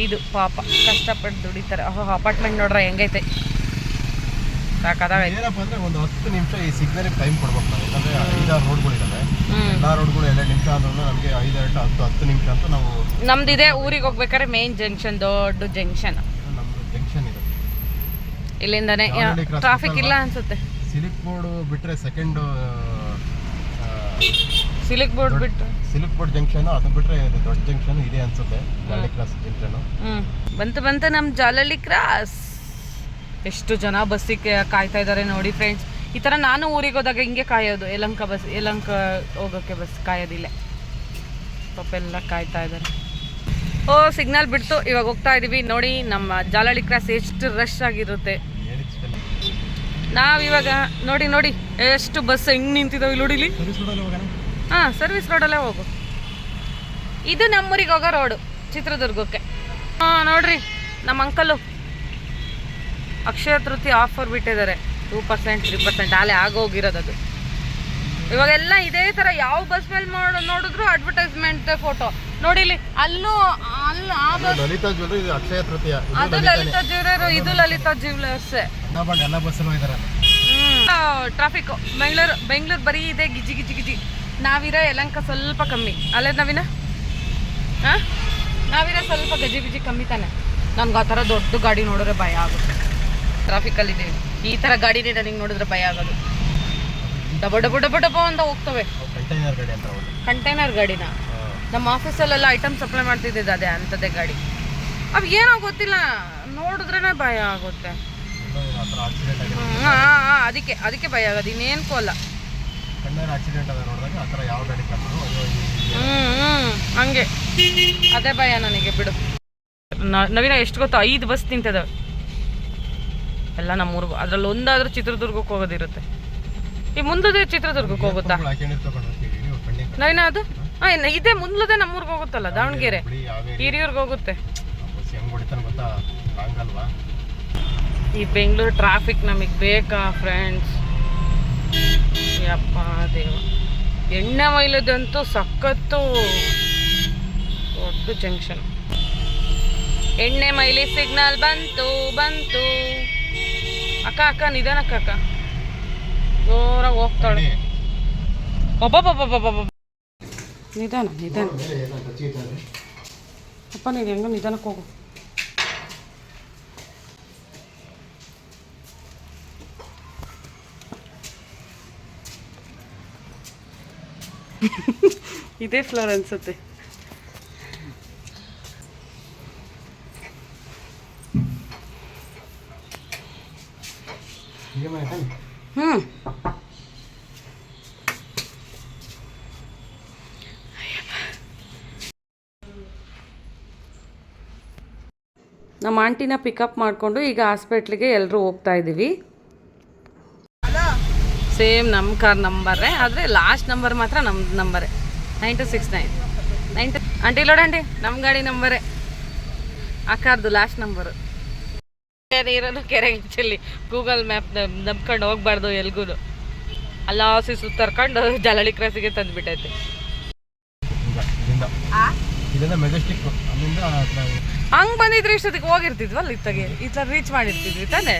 ಐದು ಪಾಪ. ಕಷ್ಟಪಟ್ಟು ದುಡಿತಾರೆ. ಅಹೋ ಅಪಾರ್ಟ್ಮೆಂಟ್ ನೋಡ್ರ ಹೆಂಗೈತೆ? ಏನಪ್ಪ ಅಂದ್ರೆ ಒಂದು ಹತ್ತು ನಿಮಿಷ ಈ ಸಿಗ್ನಲ್ ಟೈಮ್ ಕೊಡ್ಬೇಕು ನಾವು. ಯಾಕಂದ್ರೆ ಐದಾರು ರೋಡ್ಗಳಿದ್ದಾವೆ ಎಲ್ಲ ರೋಡ್ಗಳು ಎರಡು ನಿಮಿಷ ಅಂದ್ರೂ ನಮಗೆ ಐದೆರಡು ಹತ್ತು ಹತ್ತು ನಿಮಿಷ ಅಂತ ನಾವು ಇದೆ ಊರಿಗೆ ಹೋಗ್ಬೇಕಾದ್ರೆ ಮೇನ್ ಜಂಕ್ಷನ್ ದೊಡ್ಡ ಜಂಕ್ಷನ್ ನಮ್ಮದು ಜಂಕ್ಷನ್ ಇದೆ. ಇಲ್ಲಿಂದಾನೆ ಟ್ರಾಫಿಕ್ ಇಲ್ಲ? ಅನ್ಸುತ್ತೆ. ಸಿಲಿಕ್ ಬೋರ್ಡ್ ಬಿಟ್ರೆ ಸೆಕೆಂಡ್ ಸಿಲಿಕ್ ಬೋರ್ಡ್ ಬಿಟ್ಟು. ಸಿಲಿಕ್ ಬೋರ್ಡ್ ಜಂಕ್ಷನ್ ಅದು ಬಿಟ್ರೆ ಇದು ದೊಡ್ಡ ಜಂಕ್ಷನ್ ಇದೆ ಅನ್ಸುತ್ತೆ ಜಾಲಿ ಕ್ರಾಸ್ ಜಂಕ್ಷನ್. ಹ್ಮ್. ಬಂತು ಬಂತು ನಮ್ಮ ಜಾಲಹಳ್ಳಿ ಕ್ರಾಸ್. ಎಷ್ಟು ಜನ ಬಸ್ಸಿಗೆ ಕಾಯ್ತಾ ಇದ್ದಾರೆ ನೋಡಿ ಫ್ರೆಂಡ್ಸ್ ಈ ಥರ ನಾನು ಊರಿಗೆ ಹೋದಾಗ ಹಿಂಗೆ ಕಾಯೋದು. ಯಲಂಕ ಬಸ್ ಯಲಂಕ ಹೋಗೋಕ್ಕೆ ಬಸ್ ಕಾಯೋದಿಲ್ಲ. ಪಾಪ ಎಲ್ಲ ಕಾಯ್ತಾ ಇದ್ದಾರೆ ಓ ಸಿಗ್ನಲ್ ಬಿಡ್ತು. ಇವಾಗ ಹೋಗ್ತಾ ಇದೀವಿ. ನೋಡಿ ನಮ್ಮ ಜಾಲಳಿ ಕ್ರಾಸ್ ಎಷ್ಟು ರಶ್ ಆಗಿರುತ್ತೆ. ನಾವಿವಾಗ ನೋಡಿ ನೋಡಿ ಎಷ್ಟು ಬಸ್ ಹೆಂಗ್ ನಿಂತಿದಾವೆ ಇಲ್ಲಿ ನೋಡಿಲಿ ಹೋಗೋಣ. ಸರ್ವಿಸ್ ರೋಡಲ್ಲೇ ಹೋಗು. ಇದು ನಮ್ಮೂರಿಗೆ ಹೋಗೋ ರೋಡು ಚಿತ್ರದುರ್ಗಕ್ಕೆ. ಹಾ ನೋಡ್ರಿ ನಮ್ಮ ಅಂಕಲು. ಅಕ್ಷಯ ತೃತಿ ಆಫರ್ ಬಿಟ್ಟಿದ್ದಾರೆ. ಟೂ ಪರ್ಸೆಂಟ್ ತ್ರೀ ಪರ್ಸೆಂಟ್ ಅಲ್ಲೇ ಆಗೋಗಿರೋದದು ಅದು. ಇವಾಗೆಲ್ಲ ಇದೇ ಥರ ಯಾವ ಬಸ್ ಮೇಲೆ ಮಾಡ್ ನೋಡಿದ್ರು ಅಡ್ವರ್ಟೈಸ್ಮೆಂಟ್ ಫೋಟೋ ನೋಡಿಲಿ ಅಲ್ಲೂ ಅಲ್ಲೂ ಆ ಬಸ್ ಲಲಿತಾ ಜ್ಯುವೆಲ್ಲರಿ ಇದು ಅಕ್ಷಯ ತೃತೀಯ. ಅದು ಲಲಿತಾ ಇದು ಲಲಿತಾ ಎಲ್ಲ ಬಸ್ಸಲ್ಲೂ ಟ್ರಾಫಿಕ್ ಬೆಂಗಳೂರು ಬೆಂಗಳೂರು ಬರೀ ಇದೆ ಗಿಜಿ ಗಿಜಿ ಗಿಜಿ. ನಾವಿರೋ ಯಲಂಕ ಸ್ವಲ್ಪ ಕಮ್ಮಿ. ಅಲ್ಲೇ ನವೀನ? ಹಾಂ? ನಾವಿರೋ ಸ್ವಲ್ಪ ಗಜಿ ಬಿಜಿ ಕಮ್ಮಿ ತಾನೆ. ನಮ್ಗೆ ಆ ಥರ ದೊಡ್ಡ ಗಾಡಿ ನೋಡಿದ್ರೆ ಭಯ ಆಗುತ್ತೆ. ಟ್ರಾಫಿಕಲ್ಲಿದ್ದೀವಿ ಈ ಥರ ಗಾಡಿನೇ ನನಗೆ ನೋಡಿದ್ರೆ ಭಯ ಆಗೋದು. ಡಬ ಡಬ ಡಬ ಡಬ ಅಂತ ಹೋಗ್ತವೆ. ಕಂಟೈನರ್ ಗಾಡಿನ? ನಮ್ಮ ಆಫೀಸಲ್ಲೆಲ್ಲ ಐಟಮ್ ಸಪ್ಲೈ ಮಾಡ್ತಿದ್ದಿದ್ದು ಅದೇ ಅಂಥದ್ದೇ ಗಾಡಿ ಅವು ಏನೋ ಗೊತ್ತಿಲ್ಲ ನೋಡಿದ್ರೇ ಭಯ ಆಗುತ್ತೆ ಹಾಂ ಅದಕ್ಕೆ ಅದಕ್ಕೆ ಭಯ ಆಗೋದು ಇನ್ನೇನು ಅಲ್ಲ ಹಂಗೆ ಅದೇ ಭಯ ನನಗೆ ಬಿಡು ನವೀನ ಎಷ್ಟು ಗೊತ್ತು ಐದು ಬಸ್ ನಿಂತಿದ್ದಾವೆ ಎಲ್ಲ ನಮ್ಮೂರ್ಗು ಅದ್ರಲ್ಲಿ ಒಂದಾದ್ರೂ ಚಿತ್ರದುರ್ಗಕ್ಕೆ ಹೋಗೋದಿರುತ್ತೆ ಈ ಮುಂದದೇ ಚಿತ್ರದುರ್ಗಕ್ಕೆ ಹೋಗುತ್ತಾ ನವೀನ ಅದು ಇದೇ ಮುಂದ್ಲದೆ ನಮ್ಮೂರ್ಗೆ ಹೋಗುತ್ತಲ್ಲ ದಾವಣಗೆರೆ. ಹಿರಿಯೂರ್ಗ್ ಹೋಗುತ್ತೆ. ಈ ಬೆಂಗಳೂರು ಟ್ರಾಫಿಕ್ ನಮಗೆ ಬೇಕಾ ಫ್ರೆಂಡ್ಸ್ ಯಪ್ಪ ದೇವ. ಎಣ್ಣೆ ಮೈಲದಂತೂ ಸಖತ್ತು ದೊಡ್ಡ ಜಂಕ್ಷನ್ ಎಣ್ಣೆ ಮೈಲಿ ಸಿಗ್ನಲ್ ಬಂತು ಬಂತು. ಅಕ್ಕ ಅಕ್ಕ ನಿಧಾನಕ್ಕ ಅಕ್ಕ. ಜೋರಾಗಿ ಹೋಗ್ತಾಳೆ. ಒಬ್ಬೊಬ್ಬೊಬ್ಬೊಬ್ಬೊಬ್ಬ ನಿಧಾನ ನಿಧಾನ. ಅಪ್ಪ ನೀನು ಹೆಂಗೋ ನಿಧಾನಕ್ಕೆ ಹೋಗು. ಇದೇ ಫ್ಲೋರ್ ಅನ್ಸುತ್ತೆ. ಹ್ಞೂ ನಮ್ಮ ಆಂಟಿನ ಪಿಕಪ್ ಮಾಡಿಕೊಂಡು ಈಗ ಹಾಸ್ಪಿಟ್ಲಿಗೆ ಎಲ್ಲರೂ ಹೋಗ್ತಾ ಇದ್ದೀವಿ ಸೇಮ್ ನಮ್ಮ ಕಾರ್ ನಂಬರೇ ಆದರೆ ಲಾಸ್ಟ್ ನಂಬರ್ ಮಾತ್ರ ನಮ್ಮ ನಂಬರೇ nine two six nine nine two aunty load aunty ನಮ್ಮ ಗಾಡಿ ನಂಬರೇ ಆ ಕಾರ್ದು ಲಾಸ್ಟ್ ನಂಬರು. ಇರೋದು ಕೆರೆ ಇಂಚಲ್ಲಿ ಗೂಗಲ್ ಮ್ಯಾಪ್ ನಂಬ್ಕೊಂಡು ಹೋಗ್ಬಾರ್ದು ಎಲ್ಗೂ ಅಲ್ಲ ಸುತ್ತರ್ಕೊಂಡು ಜಲಳಿ ಕ್ರಾಸಿಗೆ ತಂದುಬಿಟ್ಟೈತೆ. ಮೆಜೆಸ್ಟಿಕ್ ಅಲ್ಲಿಂದ ಹತ್ರ ಹಂಗೆ ಬಂದಿದ್ರೆ ಇಷ್ಟೊತ್ತಿಗೆ ಹೋಗಿರ್ತಿದ್ವಲ್ಲ ಇತ್ತಗೆ? ಈ ಥರ ರೀಚ್ ಮಾಡಿರ್ತಿದ್ವಿ ತಾನೇ?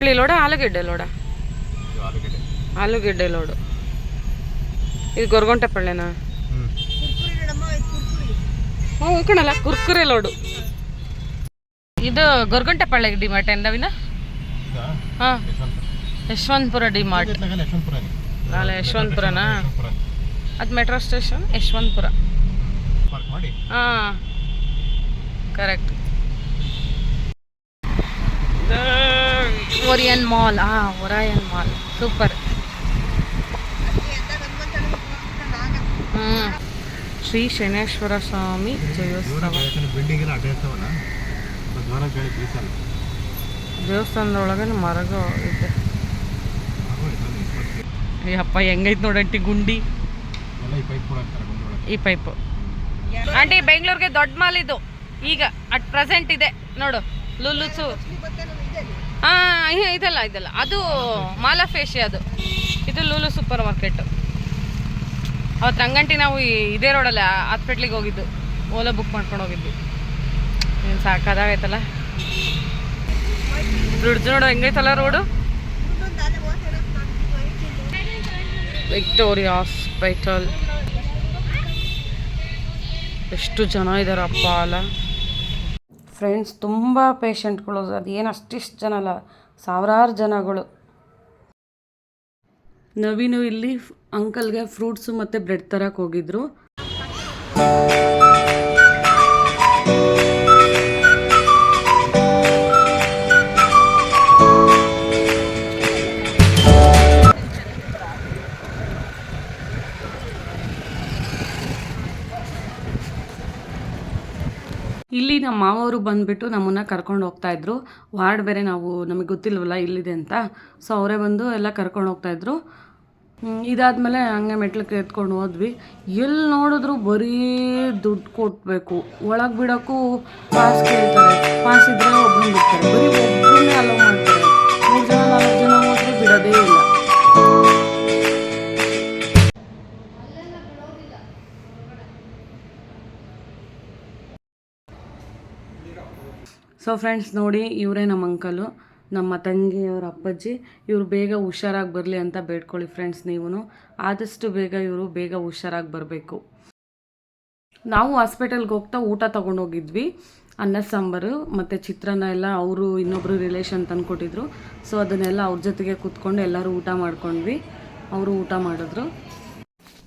ಹುಳಿ ಲೋಡ ಆಲೂಗೆಡ್ಡೆ ಲೋಡ? ಆಲೂಗಡ್ಡೆ ಲೋಡು. ಇದು ಗೊರ್ಗೊಂಟೆ ಪಳ್ಳೆನಾ? ಹ್ಞೂ ಕಣಲ್ಲ ಕುರ್ಕುರೆ ಲೋಡು. ಇದು ಗೊರ್ಗಂಟೆ ಪಳ್ಳೆ ಡಿಮಾರ್ಟ್ ಮಾರ್ಟ್ ಇದಾ? ಹಾಂ. ಯಶವಂತಪುರ ಡಿಮಾರ್ಟ್. ಮಾರ್ಟ್ ಯಶವಂತಪುರನೇ ಅಲ್ಲ. ಯಶವಂತಪುರನಾ ಯಶವಂತಪುರ ಅದು ಮೆಟ್ರೋ ಸ್ಟೇಷನ್ ಯಶವಂತಪುರ. ಹಾಂ. ಕರೆಕ್ಟ್. Orion mall. ಹಾಂ ಒರಾಯನ್ ಮಾಲ್. ಸೂಪರ್. ಹ್ಞೂ ಶ್ರೀ ಶನೇಶ್ವರ ಸ್ವಾಮಿ ಜಯೋತ್ಸವ ಜ್ವರ ಬೀಸಲ್ಲ ದೇವಸ್ಥಾನದೊಳಗೆ ಮರಗ ಇದೆ. ಏ ಹೆಂಗೈತೆ ನೋಡಂಟಿ ಗುಂಡಿ. ಎಲ್ಲ ಈ ಪೈಪ್ ಆಂಟಿ ಬೆಂಗಳೂರಿಗೆ ದೊಡ್ಡ ಮಾಲ್ ಇದು. ಈಗ ಅಟ್ ಪ್ರೆಸೆಂಟ್ ಇದೆ. ನೋಡು ಲುಲ್ಲುಸು. ಹಾಂ ಇದೆಲ್ಲ ಇದೆಲ್ಲ. ಅದು ಮಾಲಾ ಫೇಶಿ ಅದು. ಇದು ಲೂಲು ಸೂಪರ್ ಮಾರ್ಕೆಟ್. ಅವತ್ತು ರಂಗಂಟಿ ನಾವು ಇದೇ ರೋಡಲ್ಲ ಹಾಸ್ಪಿಟ್ಲಿಗೆ ಹೋಗಿದ್ದು. ಓಲಾ ಬುಕ್ ಮಾಡ್ಕೊಂಡು ಹೋಗಿದ್ವಿ. ಏನು ಸಾಕಾದಾಗೈತಲ್ಲ? ಬ್ರಿಡ್ಜ್ ನೋಡು, ಹೆಂಗೈತಲ್ಲ ರೋಡು? ವಿಕ್ಟೋರಿಯಾ ಹಾಸ್ಪಿಟಲ್ ಎಷ್ಟು ಜನ ಇದ್ದಾರಪ್ಪ ಅಲ್ಲ. ಫ್ರೆಂಡ್ಸ್, ತುಂಬ ಪೇಷಂಟ್ಗಳು ಅದೇನು ಅಷ್ಟಿಷ್ಟು ಜನ ಅಲ್ಲ, ಸಾವಿರಾರು ಜನಗಳು. ನವೀನು ಇಲ್ಲಿ ಅಂಕಲ್ಗೆ ಫ್ರೂಟ್ಸು ಮತ್ತು ಬ್ರೆಡ್ ತರಕ್ಕೆ ಹೋಗಿದ್ರು. ಮಾವರು ಬಂದುಬಿಟ್ಟು ನಮ್ಮನ್ನು ಕರ್ಕೊಂಡು ಹೋಗ್ತಾಯಿದ್ರು ವಾರ್ಡ್ ಬೇರೆ ನಾವು ನಮಗೆ ಗೊತ್ತಿಲ್ವಲ್ಲ ಇಲ್ಲಿದೆ ಅಂತ. ಸೊ ಅವರೇ ಬಂದು ಎಲ್ಲ ಕರ್ಕೊಂಡು ಹೋಗ್ತಾಯಿದ್ರು ಇದಾದಮೇಲೆ ಹಂಗೆ ಮೆಟ್ಲಿಗೆ ಎತ್ಕೊಂಡು ಹೋದ್ವಿ. ಎಲ್ಲಿ ನೋಡಿದ್ರು ಬರೀ ದುಡ್ಡು ಕೊಟ್ಟಬೇಕು ಒಳಗೆ ಬಿಡೋಕ್ಕೂ ಪಾಸ್ ಕೇಳ್ತಾರೆ. ಪಾಸ್ ಇದ್ದರೆ ಒಬ್ಬರು ಬಿಡ್ತಾರೆ. ಬರೀ ಒಬ್ಬರನ್ನೇ ಅಲೋ ಮಾಡ್ತಾರೆ. ಮೂರು ಜನ, ನಾಲ್ಕು ಜನ ಹೋದ್ರೆ ಬಿಡೋದೇ ಇಲ್ಲ. ಸೊ ಫ್ರೆಂಡ್ಸ್ ನೋಡಿ, ಇವರೇ ನಮ್ಮ ಅಂಕಲು ನಮ್ಮ ತಂಗಿಯವ್ರ ಅಪ್ಪಾಜಿ. ಇವರು ಬೇಗ ಹುಷಾರಾಗಿ ಬರಲಿ ಅಂತ ಬೇಡ್ಕೊಳ್ಳಿ ಫ್ರೆಂಡ್ಸ್ ನೀವು ಆದಷ್ಟು ಬೇಗ ಇವರು ಬೇಗ ಹುಷಾರಾಗಿ ಬರಬೇಕು. ನಾವು ಹಾಸ್ಪಿಟಲ್ಗೆ ಹೋಗ್ತಾ ಊಟ ತೊಗೊಂಡೋಗಿದ್ವಿ ಅನ್ನ, ಸಾಂಬಾರು ಮತ್ತು ಚಿತ್ರಾನ್ನ ಎಲ್ಲ ಅವರು ಇನ್ನೊಬ್ಬರು ರಿಲೇಷನ್ ತಂದುಕೊಟ್ಟಿದ್ರು ಸೊ ಅದನ್ನೆಲ್ಲ ಅವ್ರ ಜೊತೆಗೆ ಕೂತ್ಕೊಂಡು ಎಲ್ಲರೂ ಊಟ ಮಾಡ್ಕೊಂಡ್ವಿ. ಅವರು ಊಟ ಮಾಡಿದ್ರು.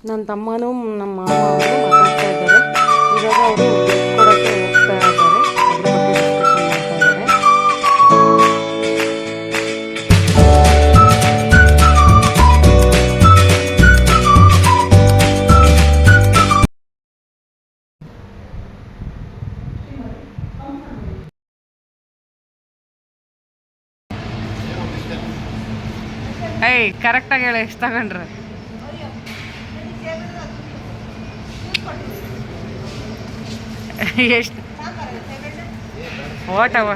ನನ್ನ ತಮ್ಮನೂ ನಮ್ಮ ಮಾತಾಡ್ತಾ ಇದ್ದಾರೆ. ಇವಾಗ ಅವರು ಕರೆಕ್ಟಾಗಿ ಹೇಳಿ, ಎಷ್ಟು ತಗೊಂಡ್ರೆ? ಎಷ್ಟು? ಓಟವ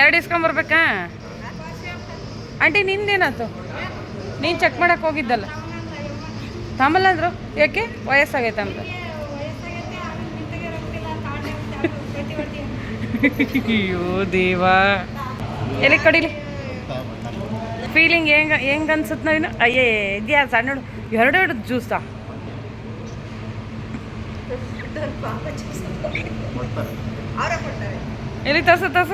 ಎರಡು ಇಸ್ಕೊಂಬರ್ಬೇಕಾ ಆಂಟಿ, ನಿಂದೇನಾಯ್ತು? ನೀನು ಚೆಕ್ ಮಾಡಕ್ಕೆ ಹೋಗಿದ್ದಲ್ಲ. ತಮ್ಮಲ್ಲ ಅಂದ್ರು ಯಾಕೆ ವಯಸ್ಸಾಗೈತೆ ಅಂತ. ಅಯ್ಯೋ ದೇವಾ. ಎಲ್ಲಿ ಕಡಿಲಿ? ಫೀಲಿಂಗ್ ಹೆಂಗ ಹೆಂಗ ಅನ್ಸುತ್ತೆ ನಾವಿನ್ನು ಅಯ್ಯೇ, ಇದೆಯಾ ಸಣ್ಣ ಎರಡೆರಡು ಎರಡು ಎರಡು ಜ್ಯೂಸಾ ಎಲ್ಲಿ ತಸ ತರ್ಸ?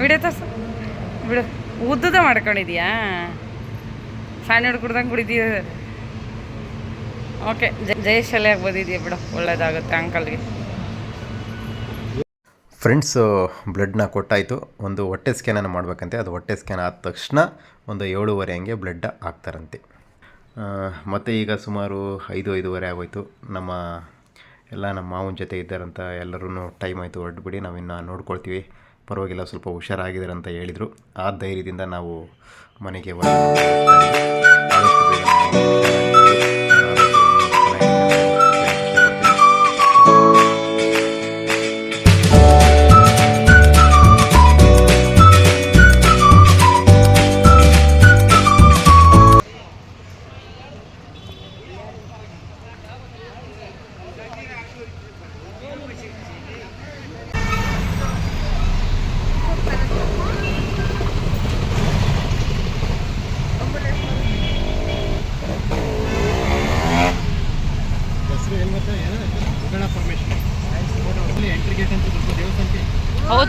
ವಿಡಿಯೋ ತರ್ಸ. ಬಿಡು. ಉದ್ದದ ಮಾಡ್ಕೊಂಡಿದ್ಯಾ? ಸಣ್ಣ ಹುಡುಗ ಕುಡ್ದಂಗೆ ಕುಡಿದೀಯ ಓಕೆ ಜಯಶಾಲಿಯಾಗಿ ಬಂದಿದ್ಯಾ ಬಿಡು? ಒಳ್ಳೇದಾಗುತ್ತೆ ಅಂಕಲ್ಗೆ. ಫ್ರೆಂಡ್ಸು, ಬ್ಲಡ್ನ ಕೊಟ್ಟಾಯಿತು. ಒಂದು ಹೊಟ್ಟೆ ಸ್ಕ್ಯಾನನ್ನು ಮಾಡಬೇಕಂತೆ. ಅದು ಹೊಟ್ಟೆ ಸ್ಕ್ಯಾನ್ ಆದ ತಕ್ಷಣ ಒಂದು ಏಳುವರೆ ಹಂಗೆ ಬ್ಲಡ್ ಹಾಕ್ತಾರಂತೆ ಮತ್ತು ಈಗ ಸುಮಾರು ಐದು, ಐದೂವರೆ ಆಗೋಯ್ತು. ನಮ್ಮ ಎಲ್ಲ ನಮ್ಮ ಮಾವನ ಜೊತೆ ಇದ್ದಾರಂತ ಎಲ್ಲರೂ ಟೈಮ್ ಆಯಿತು, ಹೊರಟ್ಬಿಡಿ ನಾವಿನ್ನು ನೋಡ್ಕೊಳ್ತೀವಿ. ಪರವಾಗಿಲ್ಲ, ಸ್ವಲ್ಪ ಹುಷಾರಾಗಿದ್ದಾರೆ ಅಂತ ಹೇಳಿದರು. ಆ ಧೈರ್ಯದಿಂದ ನಾವು ಮನೆಗೆ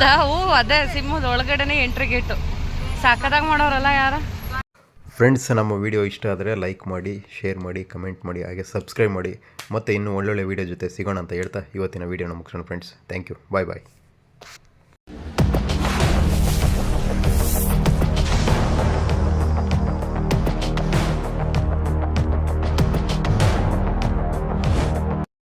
ಹೌದಾ? ಅದೇ ಸಿಂಹದ ಒಳಗಡೆನೆ ಎಂಟ್ರಿ ಗೇಟು ಸಾಕದಾಗ ಮಾಡೋರಲ್ಲ ಯಾರ? ಫ್ರೆಂಡ್ಸ್ ನಮ್ಮ ವಿಡಿಯೋ ಇಷ್ಟ ಆದರೆ ಲೈಕ್ ಮಾಡಿ ಶೇರ್ ಮಾಡಿ ಕಮೆಂಟ್ ಮಾಡಿ, ಹಾಗೆ ಸಬ್ಸ್ಕ್ರೈಬ್ ಮಾಡಿ. ಮತ್ತು ಇನ್ನೂ ಒಳ್ಳೊಳ್ಳೆ ವಿಡಿಯೋ ಜೊತೆ ಸಿಗೋಣ ಅಂತ ಹೇಳ್ತಾ ಇವತ್ತಿನ ವಿಡಿಯೋನ ಮುಗಿಸೋಣ friends thank you bye bye